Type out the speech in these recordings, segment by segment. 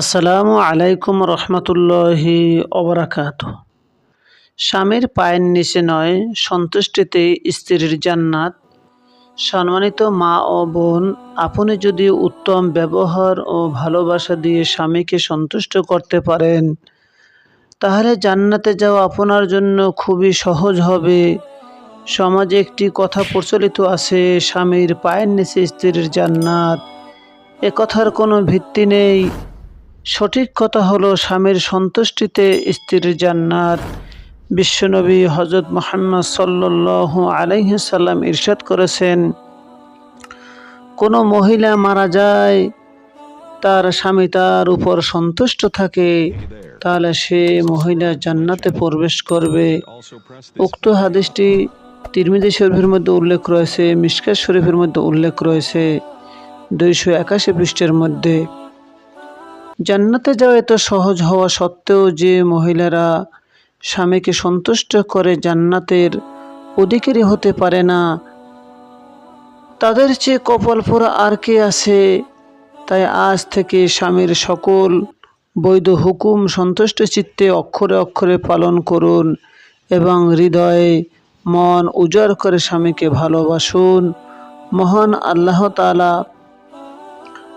আসসালামু আলাইকুম রহমতুল্লাহি অবরাকাত স্বামীর পায়ের নিচে নয়, সন্তুষ্টিতে স্ত্রীর জান্নাত। সম্মানিত মা ও বোন, আপনি যদি উত্তম ব্যবহার ও ভালোবাসা দিয়ে স্বামীকে সন্তুষ্ট করতে পারেন, তাহলে জান্নাতে যাওয়া আপনার জন্য খুবই সহজ হবে। সমাজে একটি কথা প্রচলিত আছে, স্বামীর পায়ের নিচে স্ত্রীর জান্নাত। এ কথার কোনো ভিত্তি নেই। সঠিক কথা হলো স্বামীর সন্তুষ্টিতে স্ত্রীর জান্নাত। বিশ্বনবী হজরত মোহাম্মদ সাল্লাহ আলাইসাল্লাম ইরশাদ করেছেন, কোনো মহিলা মারা যায়, তার স্বামী তার উপর সন্তুষ্ট থাকে, তাহলে সে মহিলা জান্নাতে প্রবেশ করবে। উক্ত হাদিসটি তিরমিদি শরীফের মধ্যে উল্লেখ রয়েছে, মিসকাত শরীফের মধ্যে উল্লেখ রয়েছে, দুইশো একাশি পৃষ্ঠের মধ্যে। জান্নাতে যাওয়া এত সহজ হওয়া সত্ত্বেও যে মহিলারা স্বামীকে সন্তুষ্ট করে জান্নাতের অধিকারী হতে পারে না, তাদের চেয়ে কপাল পোড়া আর কে আছে? তাই আজ থেকে স্বামীর সকল বৈধ হুকুম সন্তুষ্ট চিত্তে অক্ষরে অক্ষরে পালন করুন এবং হৃদয়ে মন উজাড় করে স্বামীকে ভালোবাসুন। মহান আল্লাহ তালা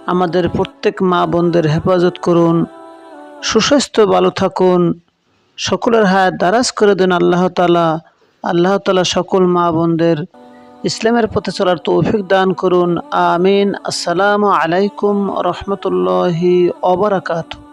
আমাদের প্রত্যেক মা বোনদের হেফাজত করুন, সুস্বাস্থ্য ভালো থাকুন, সকলের হায়াত দারাজ করে দেন আল্লাহ তালা আল্লাহ তালা সকল মা বোনদের ইসলামের পথে চলার তৌফিক দান করুন। আমিন। আসসালামু আলাইকুম রহমতুল্লাহি অবরাকাতু